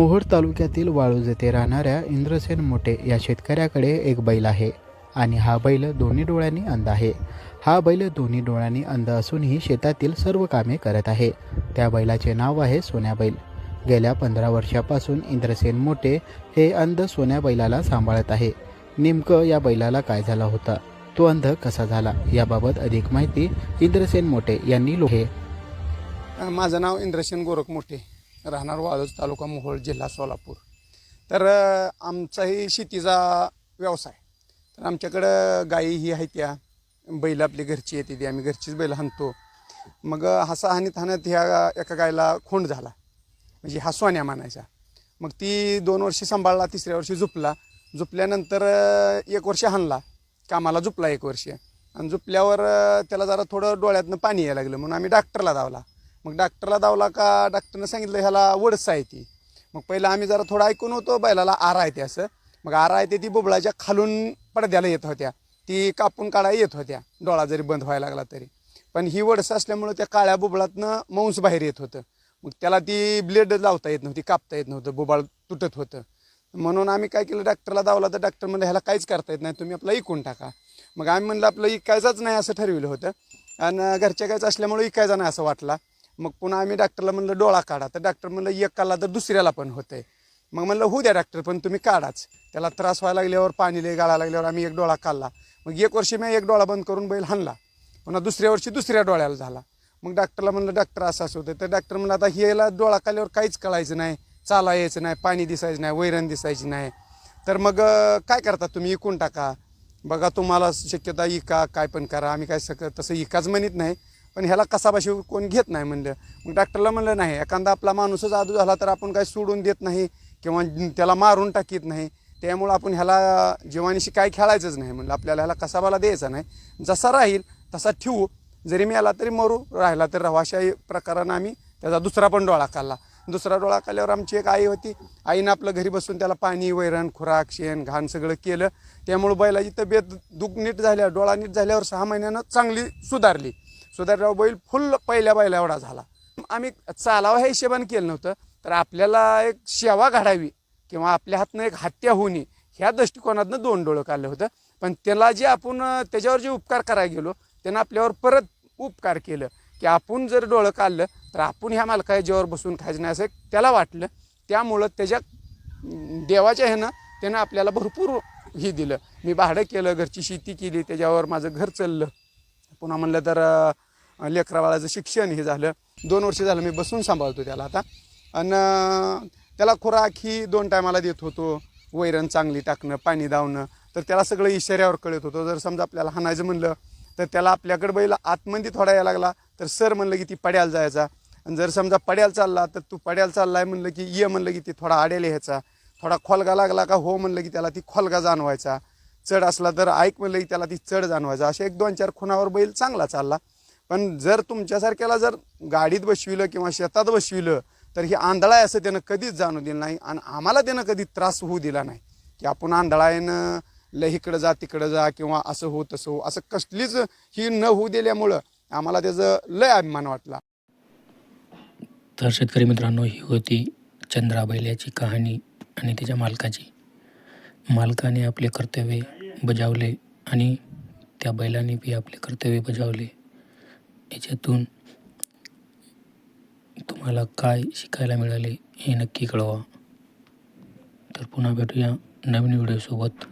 मोहोळ तालुक्यातील वाळूज येथे राहणाऱ्या इंद्रसेन मोठे या शेतकऱ्याकडे एक बैल आहे आणि हा बैल दोन्ही डोळ्यांनी अंध आहे. हा बैल दोन्ही डोळ्यांनी अंध असूनही शेतातील सर्व कामे करत आहे. त्या बैलाचे नाव आहे सोन्या बैल. गेल्या पंधरा वर्षापासून इंद्रसेन मोठे हे अंध सोन्या बैलाला सांभाळत आहे. नेमकं या बैलाला काय झाला होता? तो अंध कसा झाला? याबाबत अधिक माहिती इंद्रसेन मोठे यांनी लोहे माझं नाव इंद्रसेन गोरख मोठे. राहणार वाळूज तालुका मोहोळ जिल्हा सोलापूर. तर आमचाही शेतीचा व्यवसाय तर आमच्याकडं गाई ही आहे त्या. बैल आपली घरची येते ती. आम्ही घरचीच बैल हाणतो. मग हसा हानीत हाणत ह्या एका गायला खोंड झाला. म्हणजे हा सोन्या मानायचा. मग ती दोन वर्षी सांभाळला तिसऱ्या वर्षी झुपला. झुपल्यानंतर एक वर्ष हाणला. कामाला झुपला एक वर्ष. आणि झुपल्यावर त्याला जरा थोडं डोळ्यातनं पाणी यायला लागलं. म्हणून आम्ही डॉक्टरला धावला. मग डॉक्टरला दावला का? डॉक्टरनं सांगितलं ह्याला वडसा आहे ती. मग पहिलं आम्ही जरा थोडं ऐकून होतो बैलाला आरा आहे ते असं. मग आरा आहे ते ती बुबळाच्या खालून पडद्याला येत होत्या. ती कापून काढायला येत होत्या. डोळा जरी बंद व्हायला लागला तरी. पण ही वडसं असल्यामुळं त्या काळ्या बुबळातनं मांस बाहेर येत होतं. मग त्याला ती ब्लेड लावता येत नव्हती कापता येत नव्हतं बुबाळ तुटत होतं. म्हणून आम्ही काय केलं डॉक्टरला दावला तर डॉक्टर म्हणलं ह्याला काहीच करता येत नाही तुम्ही आपलं इकून टाका. मग आम्ही म्हणलं आपलं इकायचाच नाही असं ठरविलं होतं. आणि घरच्या गायचं असल्यामुळे इकायचा नाही असं वाटला. मग पुन्हा आम्ही डॉक्टरला म्हणलं डोळा काढा. तर डॉक्टर म्हणलं एक काढला तर दुसऱ्याला पण होतंय. मग म्हणलं होऊ द्या डॉक्टर पण तुम्ही काढाच. त्याला त्रास व्हायला लागल्यावर पाणी लय गाळा लागल्यावर आम्ही एक डोळा काढला. मग एक वर्षी मी एक डोळा बंद करून बैल हाणला. पुन्हा दुसऱ्या वर्षी दुसऱ्या डोळ्याला झाला. मग डॉक्टरला म्हणलं डॉक्टर असं असं होतं तर डॉक्टर म्हणलं आता ह्याला डोळा काढल्यावर काहीच कळायचं नाही. चाला यायचं नाही. पाणी दिसायचं नाही. वैरण दिसायची नाही. तर मग काय करता तुम्ही? इकून टाका. बघा तुम्हाला शक्यता इका काय पण करा. आम्ही काय सक तसं इकाच म्हणत नाही. पण ह्याला कसाबाशी कोण घेत नाही म्हणलं. मग डॉक्टरला म्हणलं नाही एखादा आपला माणूसच आदू झाला तर आपण काही सोडून देत नाही किंवा त्याला मारून टाकीत नाही. त्यामुळं आपण ह्याला जीवानीशी काय खेळायचंच नाही म्हणलं. आपल्याला ह्याला कसाबाला द्यायचा नाही. जसा राहील तसा ठेवू. जरी मी आला तरी मरू. राहिला तर राहू. अशा प्रकारानं आम्ही त्याचा दुसरा पण डोळा काढला दुसरा डोळा काढल्यावर आमची एक आई होती. आईनं आपलं घरी बसून त्याला पाणी वैरण खुराक शेण घाण सगळं केलं. त्यामुळं बैलाची तब्येत दुख नीट झाल्या डोळा नीट झाल्यावर सहा महिन्यानं चांगली सुधारली. सुधारल्यावर बैल फुल पहिल्या बैला एवढा झाला. आम्ही चालावं ह्या हिशेबाने केलं नव्हतं. तर आपल्याला एक सेवा घडावी किंवा आपल्या हातनं एक हत्या होऊ नये ह्या दृष्टिकोनातनं दोन डोळं काढलं होतं. पण त्याला जे आपण त्याच्यावर जे उपकार करायला गेलो त्यानं आपल्यावर परत उपकार केलं की आपण जर डोळं काढलं तर आपण ह्या मालका बसून खायचं नाही असं त्याला वाटलं. त्यामुळं त्याच्या देवाच्या ह्यानं त्यानं आपल्याला भरपूर हे दिलं. मी भाडं केलं घरची शेती केली त्याच्यावर माझं घर चाललं. पुन्हा म्हणलं तर लेकरावाळाचं लेकराबाळाचं शिक्षण हे झालं. दोन वर्ष झालं मी बसून सांभाळतो त्याला आता. आणि त्याला खुराक ही दोन टायमाला देत होतो. वैरण चांगली टाकणं पाणी दावणं. तर त्याला सगळं इशाऱ्यावर कळत होतं. जर समजा आपल्याला हाणायचं म्हणलं तर त्याला आपल्याकडे बैल आतमध्ये थोडा यायला लागला तर सर म्हणलं की ती पड्याला जायचा. आणि जर समजा पड्याला चालला तर तू पड्याला चाललाय म्हणलं की ये म्हणलं की ती थोडा आड्याला ह्याचा थोडा खोलगा लागला का हो म्हणलं की त्याला ती खोलगा जाणवायचा. चढ असला तर ऐक म्हणलं की त्याला ती चढ जाणवायचा. असे एक दोन चार खुणावर बैल चांगला चालला. पण जर तुमच्यासारख्याला जर गाडीत बसविलं किंवा शेतात बसविलं तर ही आंधळा आहे असं त्यानं कधीच जाणू दिलं नाही आणि आम्हाला त्यानं कधी त्रास होऊ दिला नाही. की आपण आंधळायनं लय इकडं जा तिकडं जा किंवा असं हो तसं हो असं कसलीच ही न होऊ दिल्यामुळं आम्हाला त्याचं लय अभिमान वाटला. तर शेतकरी मित्रांनो ही होती चंद्रा बैल्याची कहाणी आणि त्याच्या मालकाची. मालकाने आपले कर्तव्य बजावले आणि त्या बैलाने बी आपले कर्तव्य बजावले. याच्यातून तुम्हाला काय शिकायला मिळाले हे नक्की कळवा. तर पुन्हा भेटूया नवीन व्हिडिओसोबत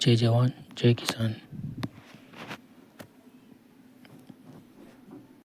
जय जवान जय किसान.